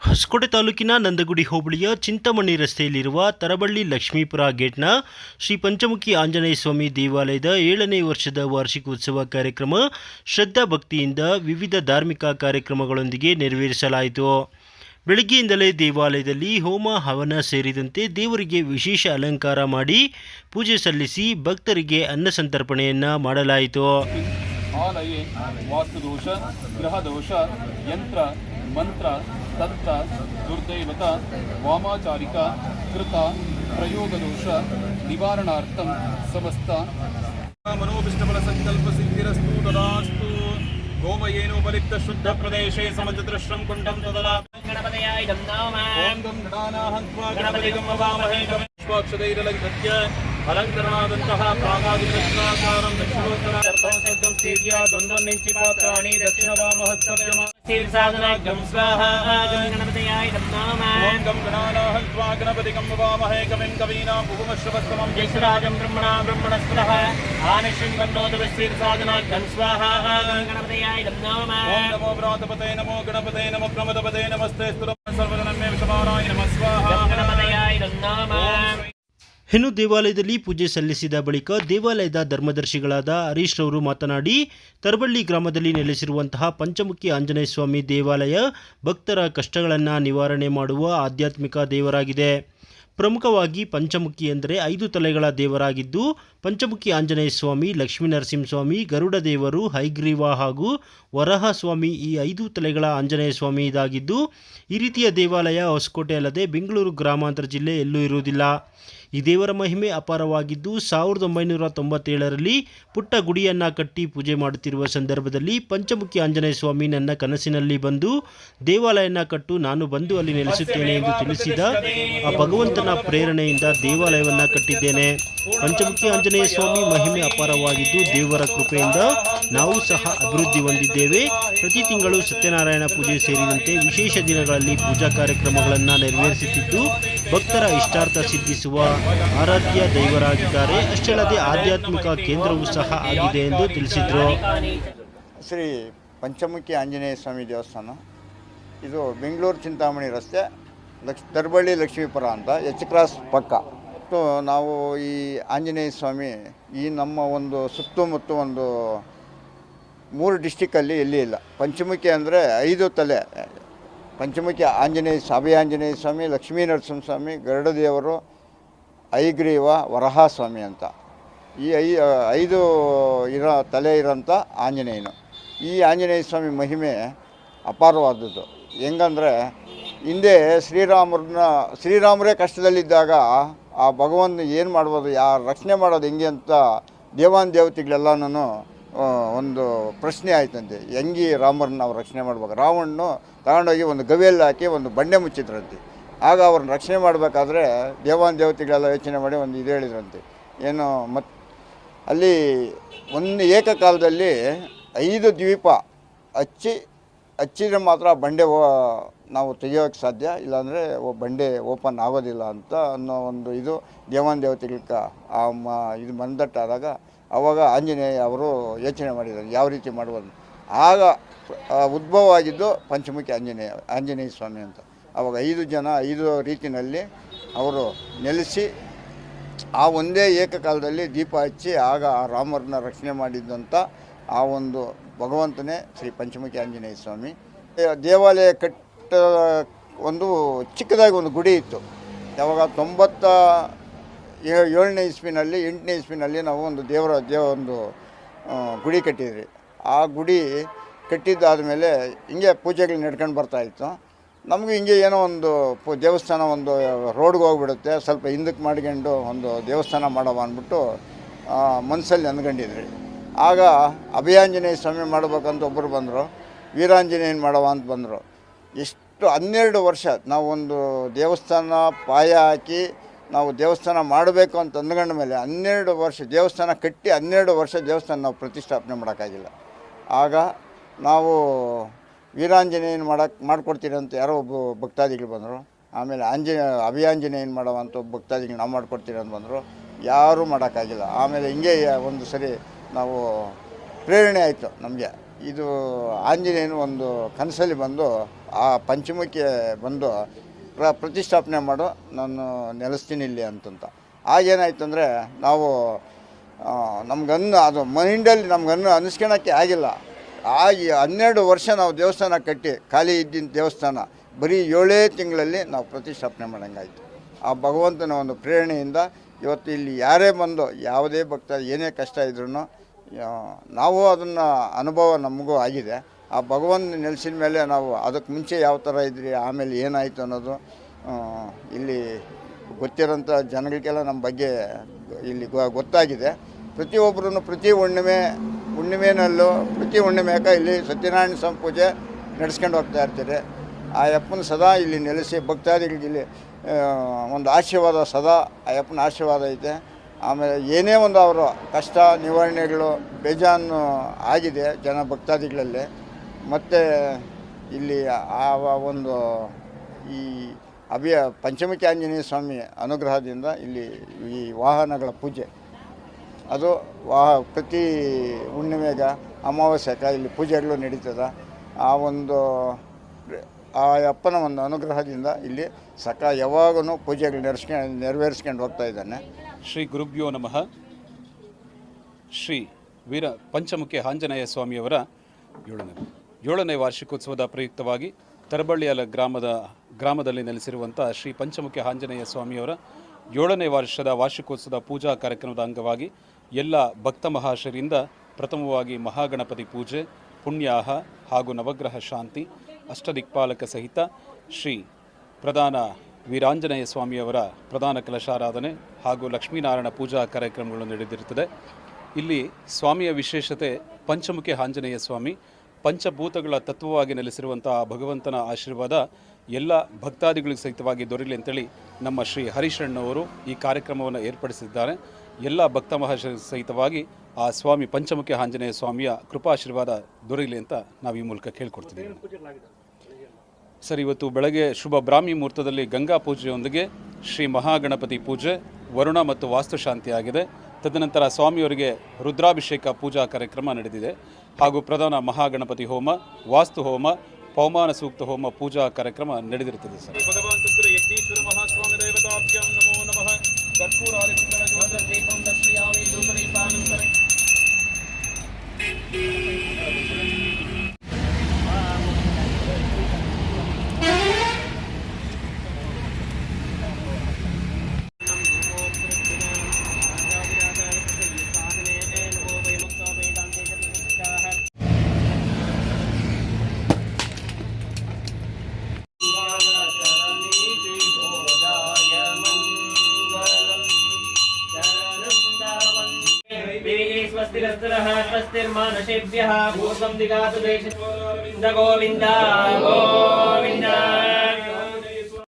ಹೊಸಕೋಟೆ ತಾಲೂಕಿನ ನಂದಗುಡಿ ಹೋಬಳಿಯ ಚಿಂತಮಣಿ ರಸ್ತೆಯಲ್ಲಿರುವ ತರಬಳ್ಳಿ ಲಕ್ಷ್ಮೀಪುರ ಗೇಟ್ನ ಶ್ರೀ ಪಂಚಮುಖಿ ಆಂಜನೇಯ ಸ್ವಾಮಿ ದೇವಾಲಯದ ಏಳನೇ ವರ್ಷದ ವಾರ್ಷಿಕೋತ್ಸವ ಕಾರ್ಯಕ್ರಮ ಶ್ರದ್ಧಾ ಭಕ್ತಿಯಿಂದ ವಿವಿಧ ಧಾರ್ಮಿಕ ಕಾರ್ಯಕ್ರಮಗಳೊಂದಿಗೆ ನೆರವೇರಿಸಲಾಯಿತು. ಬೆಳಗ್ಗೆಯಿಂದಲೇ ದೇವಾಲಯದಲ್ಲಿ ಹೋಮ, ಹವನ ಸೇರಿದಂತೆ ದೇವರಿಗೆ ವಿಶೇಷ ಅಲಂಕಾರ ಮಾಡಿ ಪೂಜೆ ಸಲ್ಲಿಸಿ ಭಕ್ತರಿಗೆ ಅನ್ನ ಸಂತರ್ಪಣೆಯನ್ನು ಮಾಡಲಾಯಿತು. ಆಲಯೇ, ವಾಸ್ತುದೋಷ, ಗ್ರಹದೋಷ, ಯಂತ್ರ ಮಂತ್ರ ತಂತ್ರ ದುರ್ದೈವತ ವಾಮಾಚಾರಿಕ ಕೃತ ಪ್ರಯೋಗದೋಷ ನಿವಾರಣಾರ್ಥಂ ಸಮಸ್ತ. ಮನೋಭಿಷ್ಟಬಲ ಸಂಕಲ್ಪ ಸಿದ್ಧಿರಸ್ತು ತದಾಸ್ತು. ಗೋಮಯೇನೋಪಲಿಪ್ತ ಶುದ್ಧ ಪ್ರದೇಶೇ ಸಮಚತುರಶ್ರಂ ಕುಂಡಂ ತದಲಾ. ಗಣಪತಯಾಯ ನಂ ನಮಃ. ಓಂ ಗಂ ಗಣಾನಾಹಂತ್ವಾ అలంకరణాదంతః ప్రాగాది కృష్ణాకారం దక్షిణోత్తర గర్భంసర్గం సీర్యా ద్వంద్వం నుంచి పాత్రాణి దక్షిణ వామహస్తవ్యమ శీర్షాసనాగ్రం స్వాహా గణపతయాయ నమః గం గణానాహం స్వా గణపతి గం వామహే గమిం కవీనాం ఉపమశ్రవస్తమం జైశ్రాజం బ్రహ్మణా బ్రహ్మణస్పదః ఆనిశ్యం గణోదవ శీర్షాసనాగ్రం స్వాహా గణపతయాయ నమః నమో గణపతే నమో ప్రమదపతే నమస్తే ಇನ್ನು ದೇವಾಲಯದಲ್ಲಿ ಪೂಜೆ ಸಲ್ಲಿಸಿದ ಬಳಿಕ ದೇವಾಲಯದ ಧರ್ಮದರ್ಶಿಗಳಾದ ಹರೀಶ್ ರವರು ಮಾತನಾಡಿ ತರಬಳ್ಳಿ ಗ್ರಾಮದಲ್ಲಿ ನೆಲೆಸಿರುವಂತಹ ಪಂಚಮುಖಿ ಆಂಜನೇಯ ಸ್ವಾಮಿ ದೇವಾಲಯ ಭಕ್ತರ ಕಷ್ಟಗಳನ್ನು ನಿವಾರಣೆ ಮಾಡುವ ಆಧ್ಯಾತ್ಮಿಕ ದೇವರಾಗಿದೆ. ಪ್ರಮುಖವಾಗಿ ಪಂಚಮುಖಿ ಎಂದರೆ ಐದು ತಲೆಗಳ ದೇವರಾಗಿದ್ದು, ಪಂಚಮುಖಿ ಆಂಜನೇಯ ಸ್ವಾಮಿ, ಲಕ್ಷ್ಮೀ ನರಸಿಂಹಸ್ವಾಮಿ ಗರುಡ ದೇವರು, ಹೈಗ್ರೀವ ಹಾಗೂ ವರಹ ಸ್ವಾಮಿ ಈ ಐದು ತಲೆಗಳ ಆಂಜನೇಯ ಸ್ವಾಮಿ ಇದಾಗಿದ್ದು, ಈ ರೀತಿಯ ದೇವಾಲಯ ಹೊಸಕೋಟೆ ಅಲ್ಲದೆ ಬೆಂಗಳೂರು ಗ್ರಾಮಾಂತರ ಜಿಲ್ಲೆ ಎಲ್ಲೂ ಇರುವುದಿಲ್ಲ. ಈ ದೇವರ ಮಹಿಮೆ ಅಪಾರವಾಗಿದ್ದು ಸಾವಿರದ ಒಂಬೈನೂರ ತೊಂಬತ್ತೇಳರಲ್ಲಿ ಪುಟ್ಟ ಗುಡಿಯನ್ನು ಕಟ್ಟಿ ಪೂಜೆ ಮಾಡುತ್ತಿರುವ ಸಂದರ್ಭದಲ್ಲಿ ಪಂಚಮುಖಿ ಆಂಜನೇಯ ಸ್ವಾಮಿ ನನ್ನ ಕನಸಿನಲ್ಲಿ ಬಂದು ದೇವಾಲಯನ ಕಟ್ಟು ನಾನು ಬಂದು ಅಲ್ಲಿ ನೆಲೆಸುತ್ತೇನೆ ಎಂದು ತಿಳಿಸಿದ ಆ ಭಗವಂತನ ಪ್ರೇರಣೆಯಿಂದ ದೇವಾಲಯವನ್ನು ಕಟ್ಟಿದ್ದೇನೆ. ಪಂಚಮುಖಿ ಆಂಜನೇಯ ಸ್ವಾಮಿ ಮಹಿಮೆ ಅಪಾರವಾಗಿದ್ದು ದೇವರ ಕೃಪೆಯಿಂದ ನಾವು ಸಹ ಅಭಿವೃದ್ಧಿ ಹೊಂದಿದ್ದೇವೆ. ಪ್ರತಿ ತಿಂಗಳು ಸತ್ಯನಾರಾಯಣ ಪೂಜೆ ಸೇರಿದಂತೆ ವಿಶೇಷ ದಿನಗಳಲ್ಲಿ ಪೂಜಾ ಕಾರ್ಯಕ್ರಮಗಳನ್ನು ನೆರವೇರಿಸುತ್ತಿದ್ದು ಭಕ್ತರ ಇಷ್ಟಾರ್ಥ ಸಿದ್ಧಿಸುವ ಆರಾಧ್ಯ ದೈವರಾಗಿದ್ದಾರೆ. ಅಷ್ಟೇ ಅಲ್ಲದೆ ಆಧ್ಯಾತ್ಮಿಕ ಕೇಂದ್ರವೂ ಸಹ ಆಗಿದೆ ಎಂದು ತಿಳಿಸಿದರು. ಶ್ರೀ ಪಂಚಮುಖಿ ಆಂಜನೇಯ ಸ್ವಾಮಿ ದೇವಸ್ಥಾನ. ಇದು ಬೆಂಗಳೂರು ಚಿಂತಾಮಣಿ ರಸ್ತೆ, ಲಕ್ಷ, ದರ್ಬಳ್ಳಿ ಲಕ್ಷ್ಮೀಪುರ ಅಂತ, ಎಚ್ ಕ್ರಾಸ್ ಪಕ್ಕ. ಮತ್ತು ನಾವು ಈ ಆಂಜನೇಯ ಸ್ವಾಮಿ ಈ ನಮ್ಮ ಒಂದು ಸುತ್ತಮುತ್ತ ಒಂದು ಮೂರು ಡಿಸ್ಟಿಕ್ಕಲ್ಲಿ ಎಲ್ಲಿ ಇಲ್ಲ. ಪಂಚಮುಖಿ ಅಂದರೆ ಐದು ತಲೆ ಪಂಚಮುಖಿ ಆಂಜನೇಯ ಸಾಬಿ ಆಂಜನೇಯ ಸ್ವಾಮಿ, ಲಕ್ಷ್ಮೀ ನರಸಿಂಹ ಸ್ವಾಮಿ, ಗರುಡದೇವರು, ಐಗ್ರೀವ ವರಹ ಸ್ವಾಮಿ ಅಂತ. ಈ ಐ ಐದು ಇರೋ, ತಲೆ ಇರೋಂಥ ಆಂಜನೇಯನು. ಈ ಆಂಜನೇಯ ಸ್ವಾಮಿ ಮಹಿಮೆ ಅಪಾರವಾದದ್ದು. ಹೆಂಗಂದರೆ ಹಿಂದೆ ಶ್ರೀರಾಮರನ್ನ, ಶ್ರೀರಾಮರೇ ಕಷ್ಟದಲ್ಲಿದ್ದಾಗ ಆ ಭಗವಂತ ಏನು ಮಾಡ್ಬೋದು ಯಾರು ರಕ್ಷಣೆ ಮಾಡೋದು ಹೆಂಗೆ ಅಂತ ದೇವಾನ್ ದೇವತೆಗಳೆಲ್ಲನೂ ಒಂದು ಪ್ರಶ್ನೆ ಆಯ್ತಂತೆ. ಹೆಂಗೆ ರಾಮರನ್ನ ಅವ್ರು ರಕ್ಷಣೆ ಮಾಡ್ಬೇಕು. ರಾವಣನು ತಗೊಂಡೋಗಿ ಒಂದು ಗವಿಯಲ್ಲಿ ಹಾಕಿ ಒಂದು ಬಂಡೆ ಮುಚ್ಚಿದ್ರಂತೆ. ಆಗ ಅವ್ರನ್ನ ರಕ್ಷಣೆ ಮಾಡಬೇಕಾದ್ರೆ ದೇವಾನ್ ದೇವತೆಗಳೆಲ್ಲ ಯೋಚನೆ ಮಾಡಿ ಒಂದು ಇದು ಹೇಳಿದ್ರಂತೆ. ಏನು ಮತ್ತು ಅಲ್ಲಿ ಒಂದು ಏಕಕಾಲದಲ್ಲಿ ಐದು ದ್ವೀಪ ಹಚ್ಚಿ ಹಚ್ಚಿದ್ರೆ ಮಾತ್ರ ಬಂಡೆ ನಾವು ತೆಗಿಯೋಕ್ಕೆ ಸಾಧ್ಯ? ಇಲ್ಲಾಂದರೆ ಬಂಡೆ ಓಪನ್ ಆಗೋದಿಲ್ಲ ಅಂತ ಅನ್ನೋ ಒಂದು ಇದು ದೇವಾನ್ ದೇವತೆಗಳ ಆ ಮ, ಇದು ಮನದಟ್ಟಾದಾಗ ಆವಾಗ ಆಂಜನೇಯ ಅವರು ಯೋಚನೆ ಮಾಡಿದ್ದಾರೆ, ಯಾವ ರೀತಿ ಮಾಡ್ಬೋದು ಆಗ ಉದ್ಭವ ಆಗಿದ್ದು ಪಂಚಮುಖಿ ಆಂಜನೇಯ ಆಂಜನೇಯ ಸ್ವಾಮಿ ಅಂತ. ಆವಾಗ ಐದು ಜನ, ಐದು ರೀತಿಯಲ್ಲಿ ಅವರು ನೆಲೆಸಿ ಆ ಒಂದೇ ಏಕಕಾಲದಲ್ಲಿ ದೀಪ ಹಚ್ಚಿ ಆಗ ಆ ರಾಮರನ್ನ ರಕ್ಷಣೆ ಮಾಡಿದ್ದಂಥ ಆ ಒಂದು ಭಗವಂತನೇ ಶ್ರೀ ಪಂಚಮುಖಿ ಆಂಜನೇಯ ಸ್ವಾಮಿ. ದೇವಾಲಯ ಕಟ್ಟ ಒಂದು ಚಿಕ್ಕದಾಗಿ ಒಂದು ಗುಡಿ ಇತ್ತು. ಯಾವಾಗ ತೊಂಬತ್ತ ಏಳನೇ ಇಸ್ವಿನಲ್ಲಿ, ಎಂಟನೇ ಇಸ್ವಿನಲ್ಲಿ ನಾವು ಒಂದು ದೇವರ, ದೇವ ಒಂದು ಗುಡಿ ಕಟ್ಟಿದ್ರಿ ಆ ಗುಡಿ ಕಟ್ಟಿದ್ದಾದಮೇಲೆ ಹಿಂಗೆ ಪೂಜೆಗಳು ನಡ್ಕೊಂಡು ಬರ್ತಾಯಿತ್ತು ನಮಗೂ ಹಿಂಗೆ ಏನೋ ಒಂದು ಪು, ದೇವಸ್ಥಾನ ಒಂದು ರೋಡ್ಗೆ ಹೋಗ್ಬಿಡುತ್ತೆ. ಸ್ವಲ್ಪ ಹಿಂದಕ್ಕೆ ಮಾಡ್ಕೊಂಡು ಒಂದು ದೇವಸ್ಥಾನ ಮಾಡವ ಅಂದ್ಬಿಟ್ಟು ಮನಸ್ಸಲ್ಲಿ ಅಂದ್ಕೊಂಡಿದ್ರಿ ಆಗ ಅಭಯಾಂಜನೇಯ ಸ್ವಾಮಿ ಮಾಡ್ಬೇಕಂತ ಒಬ್ಬರು ಬಂದರು. ವೀರಾಂಜನೇಯನ ಮಾಡವ ಅಂತ ಬಂದರು. ಎಷ್ಟು ಹನ್ನೆರಡು ವರ್ಷ ನಾವು ಒಂದು ದೇವಸ್ಥಾನ ಪಾಯ ಹಾಕಿ ನಾವು ದೇವಸ್ಥಾನ ಮಾಡಬೇಕು ಅಂತ ಅಂದ್ಕೊಂಡ ಮೇಲೆ ಹನ್ನೆರಡು ವರ್ಷ ದೇವಸ್ಥಾನ ಕಟ್ಟಿ ಹನ್ನೆರಡು ವರ್ಷ ದೇವಸ್ಥಾನ ನಾವು ಪ್ರತಿಷ್ಠಾಪನೆ ಮಾಡೋಕ್ಕಾಗಿಲ್ಲ. ಆಗ ನಾವು ವೀರಾಂಜನೇಯನ ಮಾಡೋಕ್ಕೆ ಮಾಡಿಕೊಡ್ತೀರಿ ಅಂತ ಯಾರೋ ಒಬ್ಬ ಭಕ್ತಾದಿಗಳು ಬಂದರು. ಆಮೇಲೆ ಆಂಜನೇಯ ಅಭಿಯಾಂಜನೇಯನ ಮಾಡೋ ಅಂತ ಒಬ್ಬ ಭಕ್ತಾದಿಗಳು ನಾವು ಮಾಡಿಕೊಡ್ತೀರಿ ಅಂತ ಬಂದರು. ಯಾರೂ ಮಾಡೋಕ್ಕಾಗಿಲ್ಲ. ಆಮೇಲೆ ಹಿಂಗೆ ಒಂದು ಸರಿ ನಾವು ಪ್ರೇರಣೆ ಆಯಿತು ನಮಗೆ. ಇದು ಆಂಜನೇಯನ ಒಂದು ಕನಸಲ್ಲಿ ಬಂದು ಆ ಪಂಚಮಕ್ಕೆ ಬಂದು ಪ್ರ ಪ್ರತಿಷ್ಠಾಪನೆ ಮಾಡು, ನಾನು ನೆಲೆಸ್ತೀನಿ ಇಲ್ಲಿ ಅಂತಂತ. ಆಗೇನಾಯ್ತು ಅಂದರೆ ನಾವು ನಮ್ಗನ್ನು ಅದು ಮೈಂಡಲ್ಲಿ ನಮ್ಗನ್ನು ಅನಿಸ್ಕೊಳಕ್ಕೆ ಆಗಿಲ್ಲ. ಆಗಿ ಹನ್ನೆರಡು ವರ್ಷ ನಾವು ದೇವಸ್ಥಾನ ಕಟ್ಟಿ, ಖಾಲಿ ಇದ್ದಿದ್ದ ದೇವಸ್ಥಾನ, ಬರೀ ಏಳೇ ತಿಂಗಳಲ್ಲಿ ನಾವು ಪ್ರತಿಷ್ಠಾಪನೆ ಮಾಡೋಂಗಾಯ್ತು. ಆ ಭಗವಂತನ ಒಂದು ಪ್ರೇರಣೆಯಿಂದ ಇವತ್ತು ಇಲ್ಲಿ ಯಾರೇ ಬಂದು, ಯಾವುದೇ ಭಕ್ತ ಏನೇ ಕಷ್ಟ ಇದ್ರೂ ನಾವು ಅದನ್ನು ಅನುಭವ ನಮಗೂ ಆಗಿದೆ. ಆ ಭಗವನ್ ನೆಲೆಸಿದ ಮೇಲೆ ನಾವು ಅದಕ್ಕೆ ಮುಂಚೆ ಯಾವ ಥರ ಇದ್ರಿ, ಆಮೇಲೆ ಏನಾಯಿತು ಅನ್ನೋದು ಇಲ್ಲಿ ಗೊತ್ತಿರೋಂಥ ಜನಗಳಿಗೆಲ್ಲ ನಮ್ಮ ಬಗ್ಗೆ ಇಲ್ಲಿ ಗೊತ್ತಾಗಿದೆ. ಪ್ರತಿಯೊಬ್ಬರೂ ಪ್ರತಿ ಹುಣ್ಣಿಮೆ, ಹುಣ್ಣಿಮೆನಲ್ಲೂ ಪ್ರತಿ ಹುಣ್ಣಿಮೆಗ ಇಲ್ಲಿ ಸತ್ಯನಾರಾಯಣ ಸ್ವಾಮಿ ಪೂಜೆ ನಡೆಸ್ಕೊಂಡು ಹೋಗ್ತಾ ಇರ್ತಾರೆ. ಆ ಅಪ್ಪನ ಸದಾ ಇಲ್ಲಿ ನೆಲೆಸಿ ಭಕ್ತಾದಿಗಳಿಗೆ ಇಲ್ಲಿ ಒಂದು ಆಶೀರ್ವಾದ ಸದಾ ಆ ಅಪ್ಪನ ಆಶೀರ್ವಾದ ಐತೆ. ಆಮೇಲೆ ಏನೇ ಒಂದು ಅವರು ಕಷ್ಟ, ನಿವಾರಣೆಗಳು, ಬೇಜಾನು ಆಗಿದೆ ಜನ ಭಕ್ತಾದಿಗಳಲ್ಲಿ. ಮತ್ತು ಇಲ್ಲಿ ಆ ಒಂದು ಈ ಅಭಿಯ ಪಂಚಮುಖಿ ಆಂಜನೇಯ ಸ್ವಾಮಿ ಅನುಗ್ರಹದಿಂದ ಇಲ್ಲಿ ಈ ವಾಹನಗಳ ಪೂಜೆ. ಅದು ವಾಹ ಪ್ರತಿ ಹುಣ್ಣಿಮೆಗ ಅಮಾವಾಸ್ಯಕ ಇಲ್ಲಿ ಪೂಜೆಗಳು ನಡೀತದೆ. ಆ ಒಂದು ಆ ಅಪ್ಪನ ಒಂದು ಅನುಗ್ರಹದಿಂದ ಇಲ್ಲಿ ಸಕ ಯಾವಾಗೂ ಪೂಜೆಗಳು ನೆರೆಸ್ಕೊಂಡು ನೆರವೇರಿಸ್ಕೊಂಡು ಹೋಗ್ತಾ ಇದ್ದಾನೆ. ಶ್ರೀ ಗುರುಭ್ಯೋ ನಮಃ. ಶ್ರೀ ವೀರ ಪಂಚಮುಖಿ ಆಂಜನೇಯ ಸ್ವಾಮಿಯವರ ಏಳನೇ ಏಳನೇ ವಾರ್ಷಿಕೋತ್ಸವದ ಪ್ರಯುಕ್ತವಾಗಿ ತರಬಳ್ಳಿಯ ಗ್ರಾಮದ, ಗ್ರಾಮದಲ್ಲಿ ನೆಲೆಸಿರುವಂಥ ಶ್ರೀ ಪಂಚಮುಖಿ ಆಂಜನೇಯ ಸ್ವಾಮಿಯವರ ಏಳನೇ ವರ್ಷದ ವಾರ್ಷಿಕೋತ್ಸವದ ಪೂಜಾ ಕಾರ್ಯಕ್ರಮದ ಅಂಗವಾಗಿ ಎಲ್ಲ ಭಕ್ತ ಮಹಾಶರಿಂದ ಪ್ರಥಮವಾಗಿ ಮಹಾಗಣಪತಿ ಪೂಜೆ, ಪುಣ್ಯಾಹ ಹಾಗೂ ನವಗ್ರಹ ಶಾಂತಿ, ಅಷ್ಟದಿಕ್ಪಾಲಕ ಸಹಿತ ಶ್ರೀ ಪ್ರಧಾನ ವೀರಾಂಜನೇಯ ಸ್ವಾಮಿಯವರ ಪ್ರಧಾನ ಕಲಶಾರಾಧನೆ ಹಾಗೂ ಲಕ್ಷ್ಮೀನಾರಾಯಣ ಪೂಜಾ ಕಾರ್ಯಕ್ರಮಗಳು ನಡೆದಿರುತ್ತದೆ. ಇಲ್ಲಿ ಸ್ವಾಮಿಯ ವಿಶೇಷತೆ ಪಂಚಮುಖಿ ಆಂಜನೇಯ ಸ್ವಾಮಿ ಪಂಚಭೂತಗಳ ತತ್ವವಾಗಿ ನೆಲೆಸಿರುವಂತಹ ಭಗವಂತನ ಆಶೀರ್ವಾದ ಎಲ್ಲ ಭಕ್ತಾದಿಗಳಿಗೆ ಸಹಿತವಾಗಿ ದೊರೆಯಲಿ ಅಂತೇಳಿ ನಮ್ಮ ಶ್ರೀ ಹರಿಶಣ್ಣವರು ಈ ಕಾರ್ಯಕ್ರಮವನ್ನು ಏರ್ಪಡಿಸಿದ್ದಾರೆ. ಎಲ್ಲ ಭಕ್ತ ಮಹರ್ಷ ಸಹಿತವಾಗಿ ಆ ಸ್ವಾಮಿ ಪಂಚಮುಖಿ ಆಂಜನೇಯ ಸ್ವಾಮಿಯ ಕೃಪಾಶೀರ್ವಾದ ದೊರೆಯಲಿ ಅಂತ ನಾವು ಈ ಮೂಲಕ ಕೇಳ್ಕೊಡ್ತಿದ್ದೀವಿ ಸರ್, ಇವತ್ತು ಬೆಳಗ್ಗೆ ಶುಭ ಬ್ರಾಹ್ಮಿ ಮುಹೂರ್ತದಲ್ಲಿ ಗಂಗಾ ಪೂಜೆಯೊಂದಿಗೆ ಶ್ರೀ ಮಹಾಗಣಪತಿ ಪೂಜೆ ವರುಣ ಮತ್ತು ವಾಸ್ತುಶಾಂತಿ ಆಗಿದೆ ತದನಂತರ ಸ್ವಾಮಿಯವರಿಗೆ ರುದ್ರಾಭಿಷೇಕ ಪೂಜಾ ಕಾರ್ಯಕ್ರಮ ನಡೆದಿದೆ. ಹಾಗೂ ಪ್ರಧಾನ ಮಹಾಗಣಪತಿ ಹೋಮ, ವಾಸ್ತು ಹೋಮ, ಪೌಮಾನ ಸೂಕ್ತ ಹೋಮ ಪೂಜಾ ಕಾರ್ಯಕ್ರಮ ನಡೆದಿರುತ್ತದೆ ಸರ್. स्वस्तिरस्तरः स्वस्तिर्मानसेभ्यः पूर्वं दिगातु देश गोविन्द गोविन्द